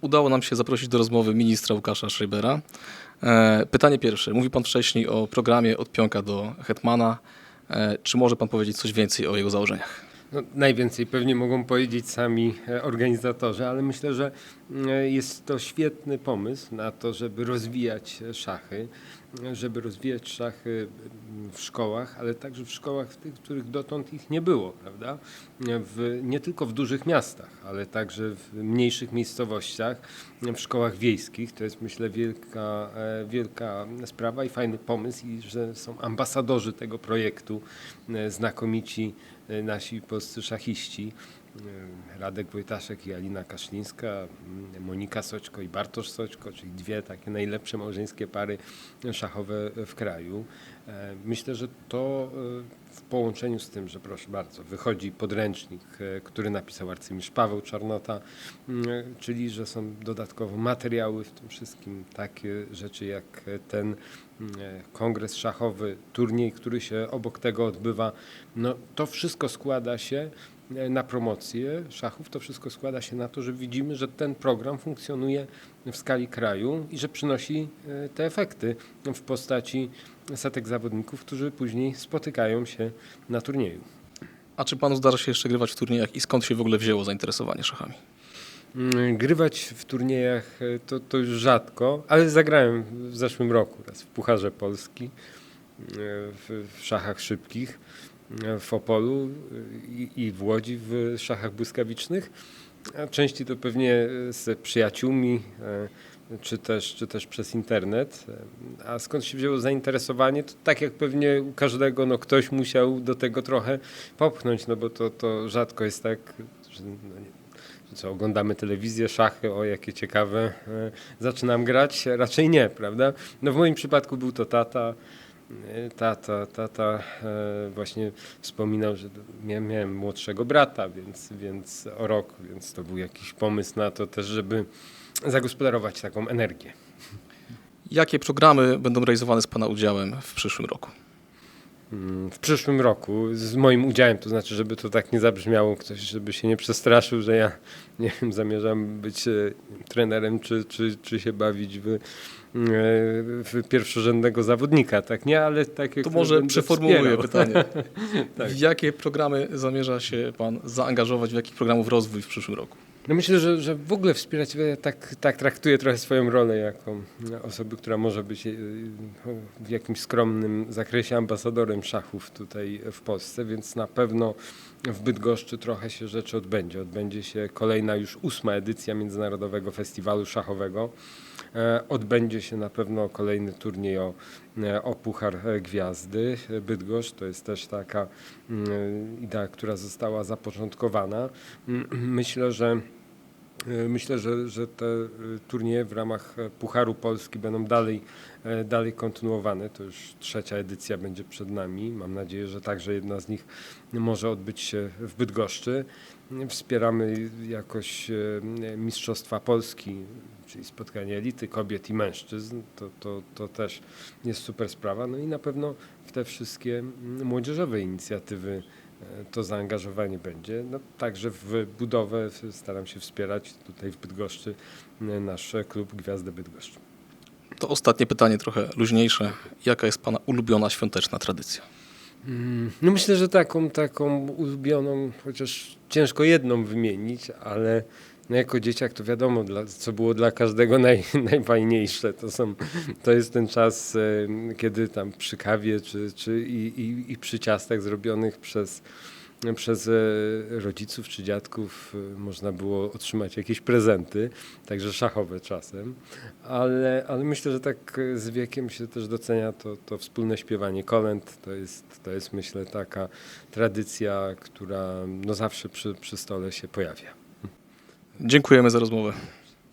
udało nam się zaprosić do rozmowy ministra Łukasza Schreibera. E, Pytanie pierwsze. Mówił Pan wcześniej o programie od pionka do hetmana. E, Czy może Pan powiedzieć coś więcej o jego założeniach? No, najwięcej pewnie mogą powiedzieć sami e, organizatorzy, ale myślę, że e, jest to świetny pomysł na to, żeby rozwijać e, szachy, żeby rozwijać szachy w szkołach, ale także w szkołach w tych, w których dotąd ich nie było, prawda? W, nie tylko w dużych miastach, ale także w mniejszych miejscowościach, w szkołach wiejskich. To jest myślę wielka, wielka sprawa i fajny pomysł i że są ambasadorzy tego projektu, znakomici nasi polscy szachiści. Radek Wojtaszek i Alina Kaszlińska, m, Monika Soćko i Bartosz Soćko, czyli dwie takie najlepsze małżeńskie pary szachowe w kraju. E, Myślę, że to e, w połączeniu z tym, że proszę bardzo, wychodzi podręcznik, e, który napisał arcymistrz Paweł Czarnota, m, czyli że są dodatkowo materiały w tym wszystkim, takie rzeczy jak ten m, kongres szachowy, turniej, który się obok tego odbywa. No, to wszystko składa się na promocję szachów, to wszystko składa się na to, że widzimy, że ten program funkcjonuje w skali kraju i że przynosi e, te efekty w postaci setek zawodników, którzy później spotykają się na turnieju. A czy Panu zdarza się jeszcze grywać w turniejach i skąd się w ogóle wzięło zainteresowanie szachami? Mm, Grywać w turniejach e, to, to już rzadko, ale zagrałem w zeszłym roku raz w Pucharze Polski, e, w, w szachach szybkich e, w Opolu e, i, w Łodzi w szachach błyskawicznych. A częściej to pewnie z przyjaciółmi, e, czy też, czy też przez internet. E, A skąd się wzięło zainteresowanie? To tak jak pewnie u każdego, no ktoś musiał do tego trochę popchnąć, no bo to, to rzadko jest tak, że no nie, co, oglądamy telewizję, szachy, o jakie ciekawe, e, zaczynam grać? Raczej nie, prawda? No w moim przypadku był to tata. Tata, tata e, właśnie wspominał, że miałem, miałem młodszego brata, więc, więc o rok, więc to był jakiś pomysł na to też, żeby zagospodarować taką energię. Jakie programy będą realizowane z Pana udziałem w przyszłym roku? Mm, W przyszłym roku z moim udziałem, to znaczy, żeby to tak nie zabrzmiało, ktoś, żeby się nie przestraszył, że ja nie wiem, zamierzam być e, trenerem, czy, czy, czy się bawić w, e, w pierwszorzędnego zawodnika, tak nie, ale tak jak To może przeformułuję pytanie. Tak. W jakie programy zamierza się Pan zaangażować, w jakich programów rozwój w przyszłym roku? No myślę, że, że w ogóle wspierać, tak, tak traktuję trochę swoją rolę jako osoby, która może być e, w jakimś skromnym zakresie ambasadorem szachów tutaj w Polsce, więc na pewno w Bydgoszczy trochę się rzeczy odbędzie. Odbędzie się kolejna już ósma edycja Międzynarodowego Festiwalu Szachowego. E, Odbędzie się na pewno kolejny turniej o, e, o Puchar e, Gwiazdy. Bydgoszcz to jest też taka mm, idea, która została zapoczątkowana. Mm, Myślę, że Myślę, że, że te e, turnieje w ramach e, Pucharu Polski będą dalej, e, dalej kontynuowane. To już trzecia edycja będzie przed nami. Mam nadzieję, że także jedna z nich może odbyć się w Bydgoszczy. Wspieramy jakoś e, Mistrzostwa Polski, czyli spotkanie elity kobiet i mężczyzn. To, to, to też jest super sprawa. No i na pewno w te wszystkie młodzieżowe inicjatywy e, to zaangażowanie będzie. No, także w budowę staram się wspierać tutaj w Bydgoszczy e, nasz klub Gwiazdy Bydgoszcz. To ostatnie pytanie, trochę luźniejsze. Jaka jest Pana ulubiona świąteczna tradycja? Mm, No myślę, że taką, taką ulubioną, chociaż ciężko jedną wymienić, ale no jako dzieciak to wiadomo, dla, co było dla każdego naj, najfajniejsze. To, są, to jest ten czas, e, kiedy tam przy kawie czy, czy i, i, i przy ciastach zrobionych przez, przez e, rodziców czy dziadków e, można było otrzymać jakieś prezenty, także szachowe czasem, ale, ale myślę, że tak z wiekiem się też docenia to, to wspólne śpiewanie kolęd. To jest, to jest myślę taka tradycja, która no zawsze przy, przy stole się pojawia. Dziękujemy za rozmowę.